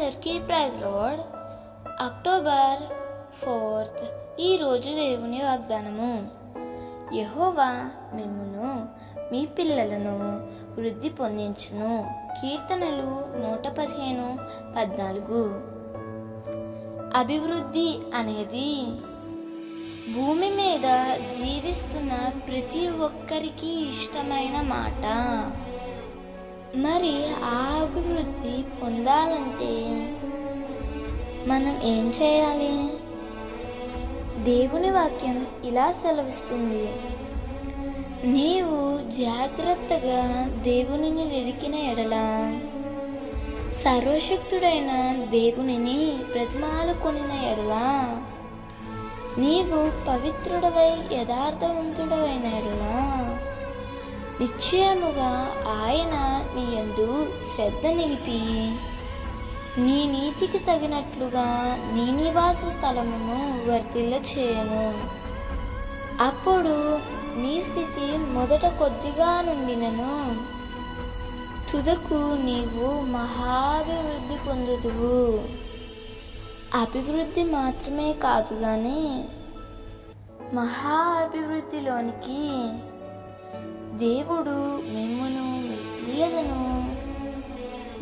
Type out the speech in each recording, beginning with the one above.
అందరికీ praise load October fourth ఈరోజు దేవుని వాగ్దానము. యహోవా మిమ్మును మీ పిల్లలను వృద్ధి పొందించును. కీర్తనలు నూట పదిహేను పద్నాలుగు. అభివృద్ధి అనేది భూమి మీద జీవిస్తున్న ప్రతి ఒక్కరికి ఇష్టమైన మాట. మరి ఆ అభివృద్ధి పొందాలంటే మనం ఏం చేయాలి? దేవుని వాక్యం ఇలా సెలవిస్తుంది. నీవు జాగ్రత్తగా దేవునిని వెదికిన ఎడల సర్వశక్తుడైన దేవునిని ప్రతిమాలు కొనిన ఎడల నీవు పవిత్రుడవై యథార్థవంతుడవైన ఎడల నిశ్చయముగా ఆయన నీ యందు శ్రద్ధ నిలిపి నీ నీతికి తగినట్లుగా నీ నివాస స్థలమును వర్ధిల్ల చేయను అప్పుడు నీ స్థితి మొదట కొద్దిగా నుండినను. తుదకు నీవు మహాభివృద్ధి పొందుదువు. అభివృద్ధి మాత్రమే కాదు కానీ మహా అభివృద్ధిలోనికి దేవుడు మిమ్మను మీ ప్రియలను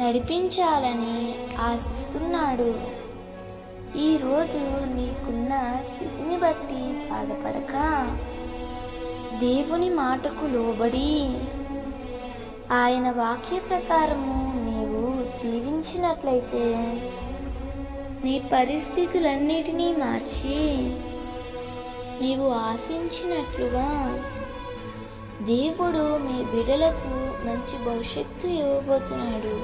నడిపించాలని ఆశిస్తున్నాడు. ఈరోజు నీకున్న స్థితిని బట్టి బాధపడక. దేవుని మాటకు లోబడి ఆయన వాక్య ప్రకారము నీవు జీవించినట్లయితే నీ పరిస్థితులన్నిటినీ మార్చి నీవు ఆశించినట్లుగా దేవుడు మీ బిడలకు మంచి భవిష్యత్తు ఇవ్వబోతున్నాడు.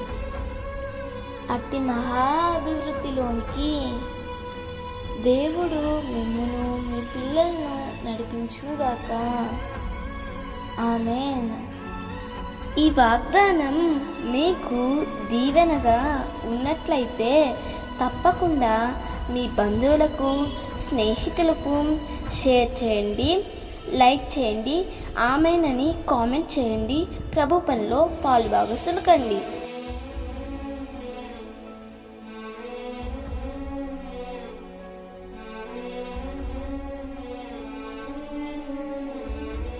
అట్టి మహా అభివృద్ధిలోనికి దేవుడు మిమ్మను మీ పిల్లలను నడిపించుగాక ఆమెన్. ఈ వాగ్దానం మీకు దీవెనగా ఉన్నట్లయితే తప్పకుండా మీ బంధువులకు స్నేహితులకు షేర్ చేయండి. లైక్ చేయండి ఆమెనని కామెంట్ చేయండి ప్రభు పనిలో పాలుభాగస్తులు కండి